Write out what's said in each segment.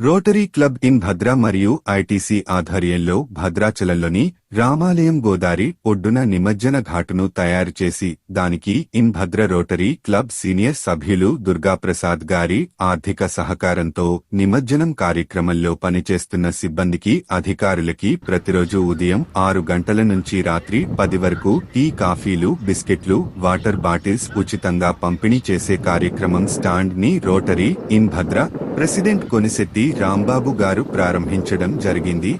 Rotary club Inbhadra మరియు ITC ఆధ్వర్యంలో భద్రాచలంలోని రామాలయం గోదారి ఒడ్డున నిమజ్జన ఘాటును తయారు చేసి దానికి Inbhadra rotary club senior సభ్యులు దుర్గాప్రసాద్ గారి ఆర్థిక సహకారంతో నిమజ్జనం కార్యక్రమంలో పనిచేస్తున్న సిబ్బందికి అధికారులకి ప్రతిరోజు ఉదయం ఆరు గంటల నుంచి రాత్రి పది వరకు టీ కాఫీలు బిస్కెట్లు వాటర్ బాటిల్స్ ఉచితంగా పంపిణీ చేసే కార్యక్రమం స్టాండ్ని rotary Inbhadra president Konishetti Rambabu గారు ప్రారంభించడం జరిగింది.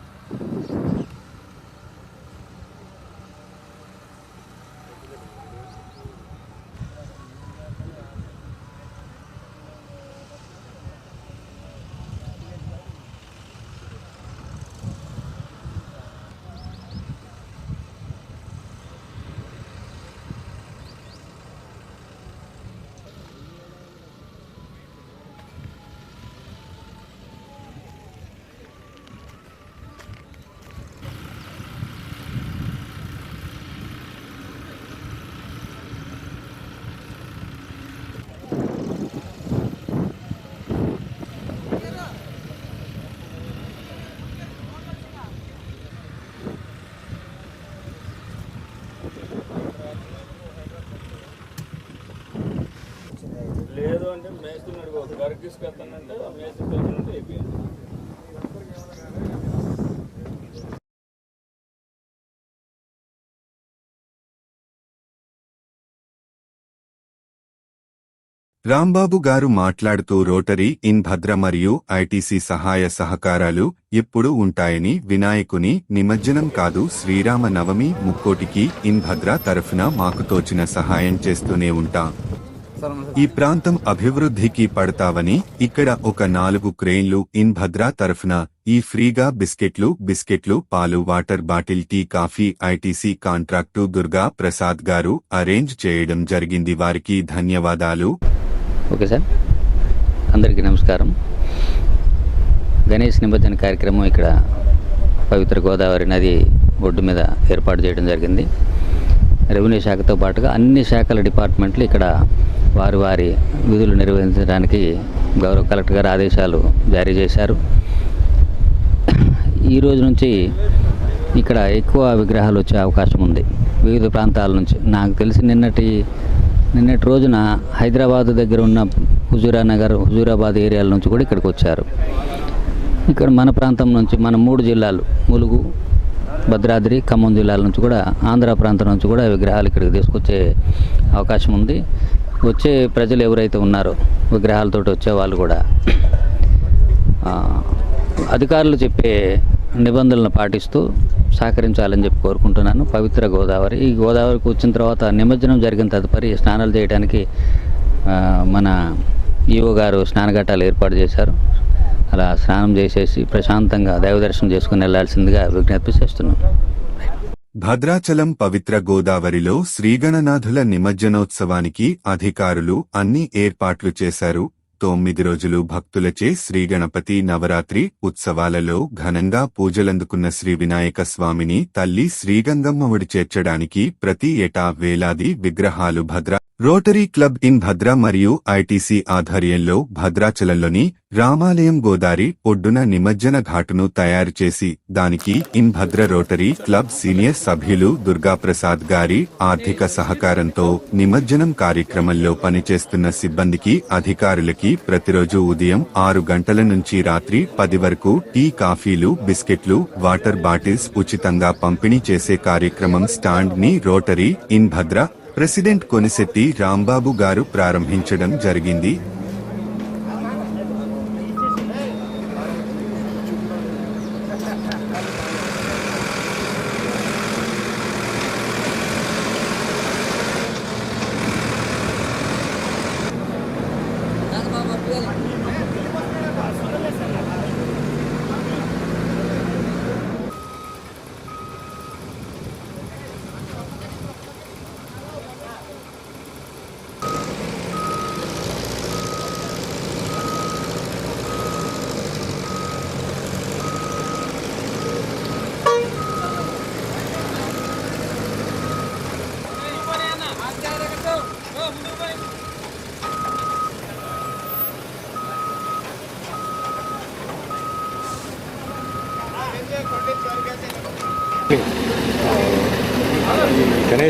తీసుకెళ్తానంటే ఆ మేస్త్రి అయిపోయింది. రాంబాబు గారు మాట్లాడుతూ రోటరీ ఇన్ భద్ర మరియు ఐటీసీ సహాయ సహకారాలు ఎప్పుడూ ఉంటాయని వినాయకుని నిమజ్జనం కాదు శ్రీరామ నవమి ముక్కోటికి ఇన్ భద్ర తరఫున మాకు తోచిన సహాయం చేస్తూనే ఉంటాం. ఈ ప్రాంతం అభివృద్ధికి పడతావని ఇక్కడ ఒక నాలుగు క్రెయిన్లు ఇన్ భద్రా తరఫున ఈ ఫ్రీగా బిస్కెట్లు బిస్కెట్లు పాలు water bottle tea coffee ITC contract Durga Prasad గారు అరేంజ్ చేయడం జరిగింది. వారికి ధన్యవాదాలు. Okay sir. అందరికీ నమస్కారం. గణేష్ నిమజ్జన కార్యక్రమం ఇక్కడ పవిత్ర గోదావరి నది ఒడ్డు మీద ఏర్పాటు చేయడం జరిగింది. రెవెన్యూ శాఖతో పాటుగా అన్ని శాఖల డిపార్ట్మెంట్లు ఇక్కడ వారి వారి విధులు నిర్వహించడానికి గౌరవ కలెక్టర్ గారు ఆదేశాలు జారీ చేశారు. ఈ రోజు నుంచి ఇక్కడ ఎక్కువ విగ్రహాలు వచ్చే అవకాశం ఉంది. వివిధ ప్రాంతాల నుంచి. నాకు తెలిసి నిన్నటి నిన్నటి రోజున హైదరాబాద్ దగ్గర ఉన్న హుజూరా నగర్ హుజూరాబాద్ ఏరియాల నుంచి కూడా ఇక్కడికి వచ్చారు. ఇక్కడ మన ప్రాంతం నుంచి మన మూడు జిల్లాలు ములుగు భద్రాద్రి ఖమ్మం జిల్లాల నుంచి కూడా ఆంధ్ర ప్రాంతం నుంచి కూడా విగ్రహాలు ఇక్కడికి తీసుకొచ్చే అవకాశం ఉంది. వచ్చే ప్రజలు ఎవరైతే ఉన్నారో విగ్రహాలతో వచ్చే వాళ్ళు కూడా అధికారులు చెప్పే నిబంధనలను పాటిస్తూ సహకరించాలని చెప్పి కోరుకుంటున్నాను. పవిత్ర గోదావరి. ఈ గోదావరికి వచ్చిన తర్వాత నిమజ్జనం జరిగిన తదుపరి స్నానాలు చేయడానికి మన ఈవో గారు స్నానఘట్టాలు ఏర్పాటు చేశారు. అలా స్నానం చేసేసి ప్రశాంతంగా దైవ దర్శనం చేసుకుని వెళ్ళాల్సిందిగా విజ్ఞప్తి చేస్తున్నాను భద్రాచలం పవిత్ర గోదావరిలో శ్రీగణనాథుల నిమజ్జనోత్సవానికి అధికారులు అన్ని ఏర్పాట్లు చేశారు. తొమ్మిది రోజులు భక్తులచే శ్రీగణపతి నవరాత్రి ఉత్సవాలలో ఘనంగా పూజలందుకున్న శ్రీ వినాయక స్వామిని తల్లి శ్రీగంగమ్మవుడి చేర్చడానికి ప్రతి ఏటా వేలాది విగ్రహాలు Bhadra rotary club Inbhadra మరియు ఐటీసీ ఆధ్వర్యంలో భద్రాచలంలోని రామాలయం గోదారి ఒడ్డున నిమజ్జన ఘాటును తయారు చేసి దానికి Inbhadra rotary club senior సభ్యులు దుర్గాప్రసాద్ గారి ఆర్థిక సహకారంతో నిమజ్జనం కార్యక్రమంలో పనిచేస్తున్న సిబ్బందికి అధికారులకి ప్రతిరోజు ఉదయం ఆరు గంటల నుంచి రాత్రి పది వరకు టీ కాఫీలు బిస్కెట్లు వాటర్ బాటిల్స్ ఉచితంగా పంపిణీ చేసే కార్యక్రమం స్టాండ్ని rotary Inbhadra president Konishetti Rambabu గారు ప్రారంభించడం జరిగింది.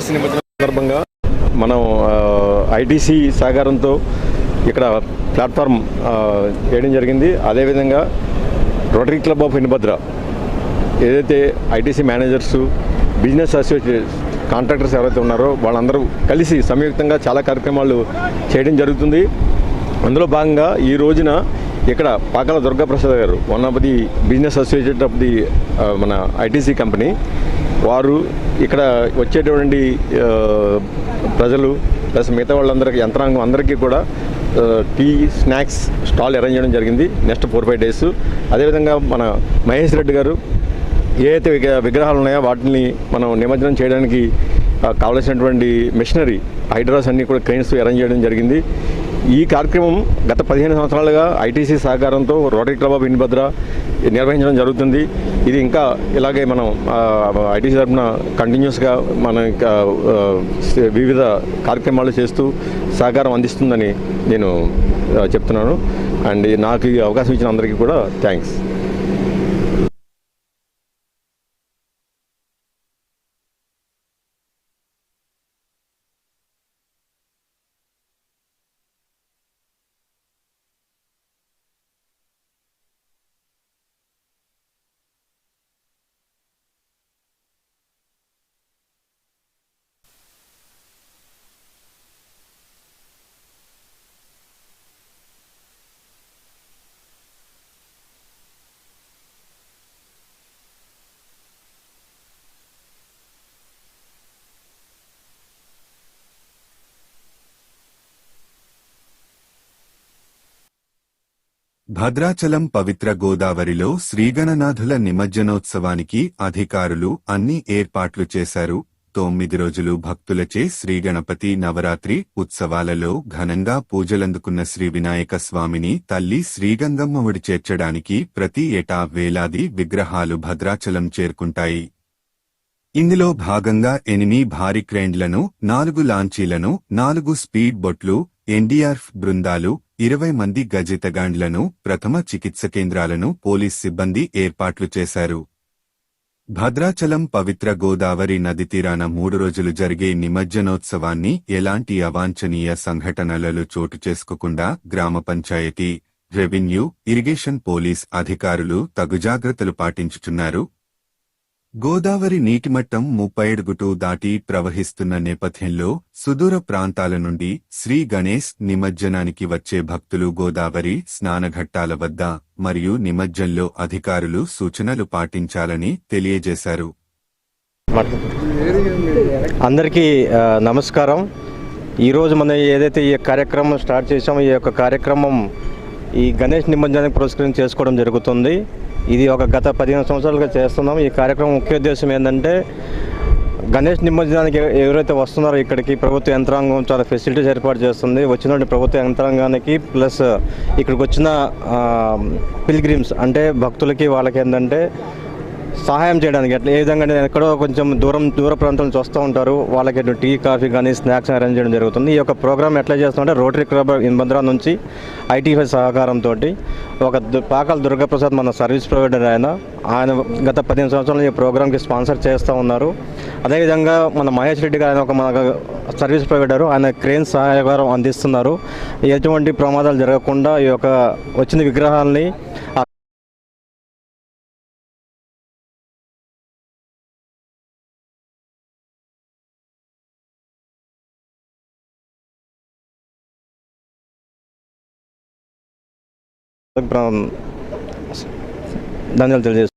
గణేష్ నిమజ్జనం సందర్భంగా మనం ఐటీసీ సహకారంతో ఇక్కడ ప్లాట్ఫామ్ వేయడం చేయడం జరిగింది. అదేవిధంగా రోటరీ క్లబ్ ఆఫ్ ఇన్భద్ర ఏదైతే ITC managers business associates contractors ఎవరైతే ఉన్నారో వాళ్ళందరూ కలిసి సంయుక్తంగా చాలా కార్యక్రమాలు చేయడం జరుగుతుంది. అందులో భాగంగా ఈ రోజున ఇక్కడ పాకాల దుర్గాప్రసాద్ గారు one of the business associate of the మన ఐటీసీ కంపెనీ వారు ఇక్కడ వచ్చేటువంటి uh, ప్రజలు ప్లస్ మిగతా వాళ్ళందరికీ యంత్రాంగం అందరికీ కూడా uh, tea snacks stall arrange చేయడం జరిగింది నెక్స్ట్ ఫోర్ ఫైవ్ డేస్. అదేవిధంగా మన మహేష్ రెడ్డి గారు ఏ అయితే విగ్రహాలు ఉన్నాయో వాటిని మనం నిమజ్జనం చేయడానికి కావలసినటువంటి మిషనరీ హైడ్రాస్ అన్ని కూడా క్రెయిన్స్ అరేంజ్ చేయడం జరిగింది. ఈ కార్యక్రమం గత పదిహేను సంవత్సరాలుగా ఐటీసీ సహకారంతో రోటరీ క్లబ్ ఆఫ్ ఇన్భద్ర నిర్వహించడం జరుగుతుంది. ఇది ఇంకా ఇలాగే మనం ఐటీసీ తరఫున కంటిన్యూస్గా మన ఇంకా వివిధ కార్యక్రమాలు చేస్తూ సహకారం అందిస్తుందని నేను చెప్తున్నాను. అండ్ నాకు ఈ అవకాశం ఇచ్చిన అందరికీ కూడా థ్యాంక్స్. భద్రాచలం పవిత్ర గోదావరిలో శ్రీగణనాథుల నిమజ్జనోత్సవానికి అధికారులు అన్ని ఏర్పాట్లు చేశారు. తొమ్మిది రోజులు భక్తులచే శ్రీగణపతి నవరాత్రి ఉత్సవాలలో ఘనంగా పూజలందుకున్న శ్రీ వినాయక స్వామిని తల్లి శ్రీగంగమ్మవుడి చేర్చడానికి ప్రతి ఏటా వేలాది విగ్రహాలు భద్రాచలం చేరుకుంటాయి. ఇందులో భాగంగా ఎనిమిది భారీ క్రేండ్లను నాలుగు లాంచీలను నాలుగు స్పీడ్ బొట్లు ఎన్డీఆర్ఎఫ్ బృందాలు ఇరవై మంది గజితగాండ్లను ప్రథమ చికిత్స కేంద్రాలను పోలీస్ సిబ్బంది ఏర్పాట్లు చేశారు. భద్రాచలం పవిత్ర గోదావరి నది తీరాన మూడు రోజులు జరిగే నిమజ్జనోత్సవాన్ని ఎలాంటి అవాంఛనీయ సంఘటనలలో చోటు చేసుకోకుండా గ్రామ పంచాయతీ రెవెన్యూ ఇరిగేషన్ పోలీస్ అధికారులు తగు జాగ్రత్తలు పాటించుచున్నారు. గోదావరి నీటిమట్టం ముప్పై అడుగుటు దాటి ప్రవహిస్తున్న నేపథ్యంలో సుదూర ప్రాంతాల నుండి శ్రీ గణేష్ నిమజ్జనానికి వచ్చే భక్తులు గోదావరి స్నానఘట్టాల వద్ద మరియు నిమజ్జంలో అధికారులు సూచనలు పాటించాలని తెలియజేశారు. అందరికీ నమస్కారం. ఈరోజు మనం ఏదైతే ఈ కార్యక్రమం స్టార్ట్ చేసామో ఈ యొక్క కార్యక్రమం ఈ గణేష్ నిమజ్జనానికి పురస్కరించి చేసుకోవడం జరుగుతుంది. ఇది ఒక గత పదిహేను సంవత్సరాలుగా చేస్తున్నాం. ఈ కార్యక్రమం ముఖ్య ఉద్దేశం ఏంటంటే గణేష్ నిమజ్జనానికి ఎవరైతే వస్తున్నారో ఇక్కడికి ప్రభుత్వ యంత్రాంగం చాలా ఫెసిలిటీస్ ఏర్పాటు చేస్తుంది. వచ్చిన ప్రభుత్వ యంత్రాంగానికి ప్లస్ ఇక్కడికి వచ్చిన పిల్గ్రిమ్స్ అంటే భక్తులకి వాళ్ళకి ఏంటంటే సహాయం చేయడానికి ఎట్లా ఏ విధంగా ఎక్కడో కొంచెం దూరం దూర ప్రాంతం నుంచి వస్తూ ఉంటారు. వాళ్ళకి టీ కాఫీ కానీ స్నాక్స్ అరేంజ్ చేయడం జరుగుతుంది. ఈ యొక్క ప్రోగ్రామ్ ఎట్లా చేస్తుందంటే రోటరీ క్లబ్ ఇన్బంద్రా నుంచి ఐటీఐ సహకారంతో ఒక దు- పాకాల దుర్గాప్రసాద్ మన సర్వీస్ ప్రొవైడర్ ఆయన ఆయన గత పదిహేను సంవత్సరాలు ఈ ప్రోగ్రామ్కి స్పాన్సర్ చేస్తూ ఉన్నారు. అదేవిధంగా మన మహేష్ రెడ్డి గారు ఆయన ఒక మన సర్వీస్ ప్రొవైడర్. ఆయన క్రేన్ సహకారం అందిస్తున్నారు. ఎటువంటి ప్రమాదాలు జరగకుండా ఈ యొక్క వచ్చిన విగ్రహాలని from Daniel tell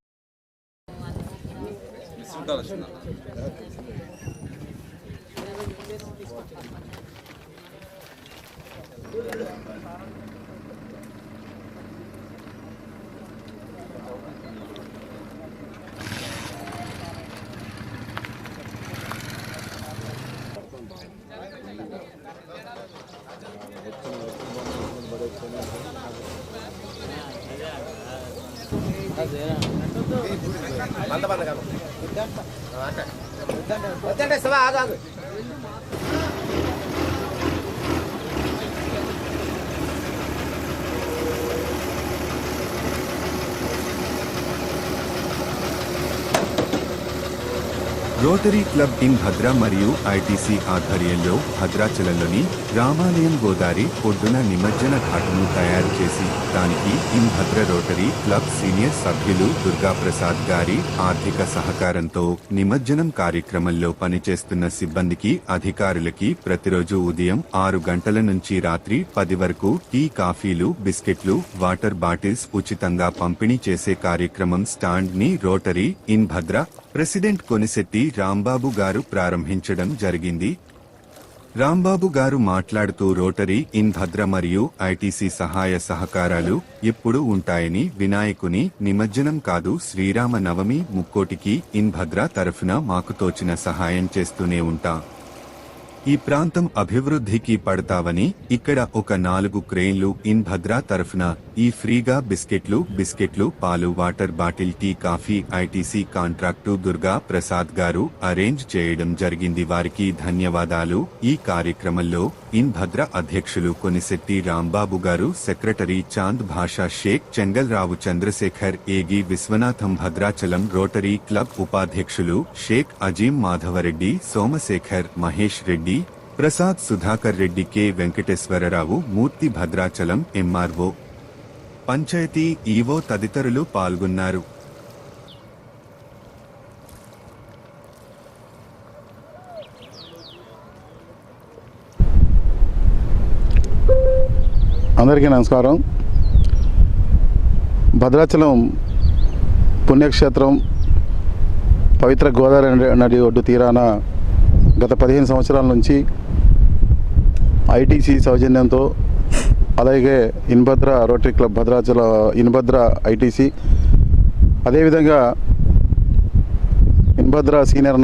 Thank 我这，干这，干这十？rotary club Inbhadra మరియు ఐటీసీ ఆధ్వర్యంలో భద్రాచలంలోని రామాలయం గోదారి ఒడ్డున నిమజ్జన ఘాటును తయారు చేసి దానికి Inbhadra rotary club senior సభ్యులు దుర్గాప్రసాద్ గారి ఆర్థిక సహకారంతో నిమజ్జనం కార్యక్రమంలో పనిచేస్తున్న సిబ్బందికి అధికారులకి ప్రతిరోజు ఉదయం ఆరు గంటల నుంచి రాత్రి పది వరకు టీ కాఫీలు బిస్కెట్లు వాటర్ బాటిల్స్ ఉచితంగా పంపిణీ చేసే కార్యక్రమం స్టాండ్ని rotary Inbhadra president Konishetti Rambabu గారు ప్రారంభించడం జరిగింది. రాంబాబు గారు మాట్లాడుతూ రోటరీ ఇన్ భద్ర మరియు ఐటీసీ సహాయ సహకారాలు ఎప్పుడూ ఉంటాయని వినాయకుని నిమజ్జనం కాదు శ్రీరామ నవమి ముక్కోటికి ఇన్ భద్ర తరఫున మాకు తోచిన సహాయం చేస్తూనే ఉంటా. ఈ ప్రాంతం అభివృద్ధికి పడతావని ఇక్కడ ఒక నాలుగు క్రెయిన్లు ఇన్ భద్రా తరఫున ఈ ఫ్రీగా బిస్కెట్లు బిస్కెట్లు పాలు water bottle tea coffee ITC contract Durga Prasad గారు అరేంజ్ చేయడం జరిగింది. వారికి ధన్యవాదాలు. ఈ కార్యక్రమంలో ఇన్ భద్ర అధ్యక్షులు కొనిశెట్టి రాంబాబు గారు secretary Chand Bhasha Shaik Chengalrao Chandrasekhar Egi Viswanatham Bhadrachalam rotary club ఉపాధ్యక్షులు Sheikh Azeem Madhavareddy Somasekhar Mahesh Reddy Prasad Sudhakar Reddy K Venkateswararao Murthy Bhadrachalam MRO panchayat EO తదితరులు పాల్గొన్నారు. అందరికీ నమస్కారం. భద్రాచలం పుణ్యక్షేత్రం పవిత్ర గోదావరి నది- నది ఒడ్డు తీరాన గత పదిహేను సంవత్సరాల నుంచి ఐటీసీ సౌజన్యంతో అలాగే Inbhadra rotary club Bhadrachala Inbhadra ITC. అదేవిధంగా ఇన్భద్ర సీనియర్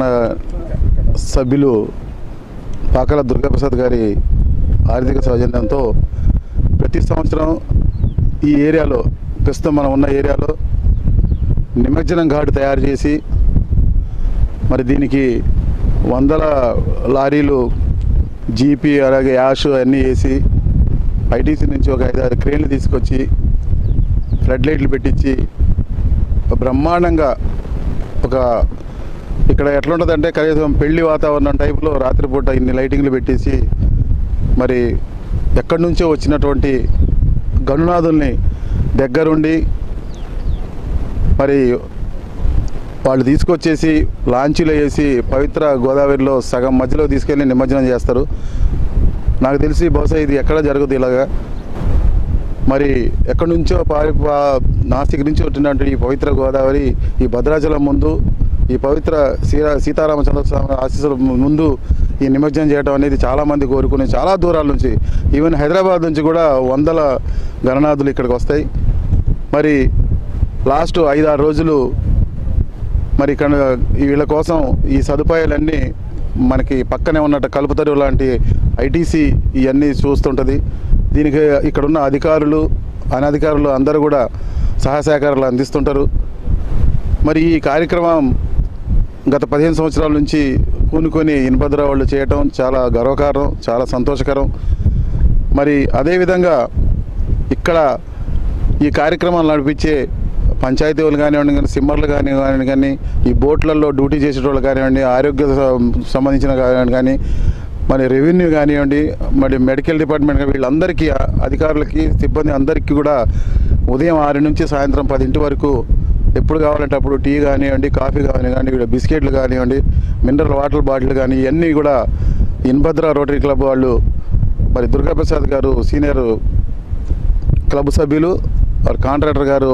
సభ్యులు పాకల దుర్గాప్రసాద్ గారి ఆర్థిక సౌజన్యంతో ప్రతి సంవత్సరం ఈ ఏరియాలో ప్రస్తుతం మనం ఉన్న ఏరియాలో నిమజ్జనం ఘాటు తయారు చేసి మరి దీనికి వందల లారీలు జీపీ అలాగే యాష్ అన్నీ వేసి ఐటీసీ నుంచి ఒక ఐదారు క్రేన్లు తీసుకొచ్చి ఫ్లడ్ లైట్లు పెట్టించి బ్రహ్మాండంగా ఒక ఇక్కడ ఎట్లుంటుందంటే కనీసం పెళ్ళి వాతావరణం టైపులో రాత్రిపూట ఇన్ని లైటింగ్లు పెట్టేసి మరి ఎక్కడి నుంచో వచ్చినటువంటి గనునాథుల్ని దగ్గరుండి మరి వాళ్ళు తీసుకొచ్చేసి లాంచీలో వేసి పవిత్ర గోదావరిలో సగం మధ్యలో తీసుకెళ్ళి నిమజ్జనం చేస్తారు. నాకు తెలిసి బహుశా ఇది ఎక్కడ జరగదు ఇలాగా? మరి ఎక్కడి నుంచో పారి పా- నాసిక్ నుంచి వచ్చినటువంటి ఈ పవిత్ర గోదావరి ఈ భద్రాచలం ముందు ఈ పవిత్ర సీరా సీతారామచంద్ర స్వామి ఆశీస్సుల ముందు ఈ నిమజ్జనం చేయడం అనేది చాలామంది కోరుకునే చాలా దూరాల నుంచి. ఈవెన్ హైదరాబాద్ నుంచి కూడా వందల గణనాథులు ఇక్కడికి వస్తాయి. మరి లాస్ట్ ఐదారు రోజులు మరి ఇక్కడ వీళ్ళ కోసం ఈ సదుపాయాలన్నీ మనకి పక్కనే ఉన్నట్టు కలుపుతరు లాంటి ఐటీసీ ఇవన్నీ చూస్తుంటుంది. దీనికి ఇక్కడున్న అధికారులు అనధికారులు అందరూ కూడా సహాయ సహకారాలు అందిస్తుంటారు. మరి ఈ కార్యక్రమం గత పదిహేను సంవత్సరాల నుంచి పూనుకొని ఇన్భద్ర వాళ్ళు చేయటం చాలా గర్వకారం చాలా సంతోషకరం. మరి అదేవిధంగా ఇక్కడ ఈ కార్యక్రమాలు నడిపించే పంచాయతీ వాళ్ళు కానివ్వండి కానీ సిమ్మర్లు కానివ్వండి కానీ ఈ బోట్లలో డ్యూటీ చేసేటోళ్ళు కానివ్వండి ఆరోగ్య సంబంధించిన కానివ్వండి కానీ మరి రెవెన్యూ కానివ్వండి మరి మెడికల్ డిపార్ట్మెంట్ వీళ్ళందరికీ అధికారులకి సిబ్బంది అందరికీ కూడా ఉదయం ఆరు నుంచి సాయంత్రం పదింటి వరకు ఎప్పుడు కావాలంటే అప్పుడు టీ కానివ్వండి కాఫీ కానివ్వండి వీళ్ళ బిస్కెట్లు కానివ్వండి మినరల్ వాటర్ బాటిల్ కానీ ఇవన్నీ కూడా ఇన్భద్ర రోటరీ క్లబ్ వాళ్ళు మరి దుర్గాప్రసాద్ గారు సీనియర్ క్లబ్ సభ్యులు వారి కాంట్రాక్టర్ గారు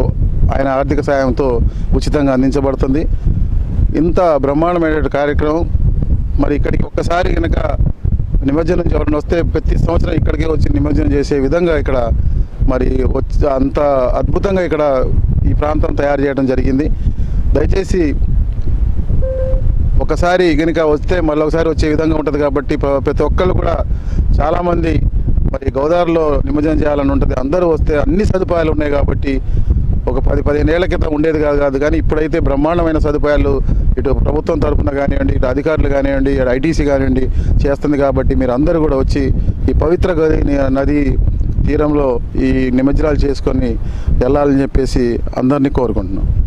ఆయన ఆర్థిక సాయంతో ఉచితంగా అందించబడుతుంది. ఇంత బ్రహ్మాండమైన కార్యక్రమం మరి ఇక్కడికి ఒక్కసారి కనుక నిమజ్జనం ఎవరైనా వస్తే ప్రతి సంవత్సరం ఇక్కడికే వచ్చి నిమజ్జనం చేసే విధంగా ఇక్కడ మరి వచ్చి అంత అద్భుతంగా ఇక్కడ ఈ ప్రాంతం తయారు చేయడం జరిగింది. దయచేసి ఒకసారి కనుక వస్తే మళ్ళీ ఒకసారి వచ్చే విధంగా ఉంటుంది కాబట్టి ప్రతి ఒక్కళ్ళు కూడా చాలామంది మరి గోదావరిలో నిమజ్జనం చేయాలని ఉంటుంది. అందరూ వస్తే అన్ని సదుపాయాలు ఉన్నాయి కాబట్టి ఒక పది పదిహేను ఏళ్ళ క్రితం ఉండేది కాదు కాదు. కానీ ఇప్పుడైతే బ్రహ్మాండమైన సదుపాయాలు ఇటు ప్రభుత్వం తరఫున కానివ్వండి ఇటు అధికారులు కానివ్వండి ఇటు ఐటీసీ కానివ్వండి చేస్తుంది కాబట్టి మీరు అందరూ కూడా వచ్చి ఈ పవిత్ర గది నది తీరంలో ఈ నిమజ్జనాలు చేసుకొని వెళ్ళాలని చెప్పేసి అందరినీ కోరుకుంటున్నాం.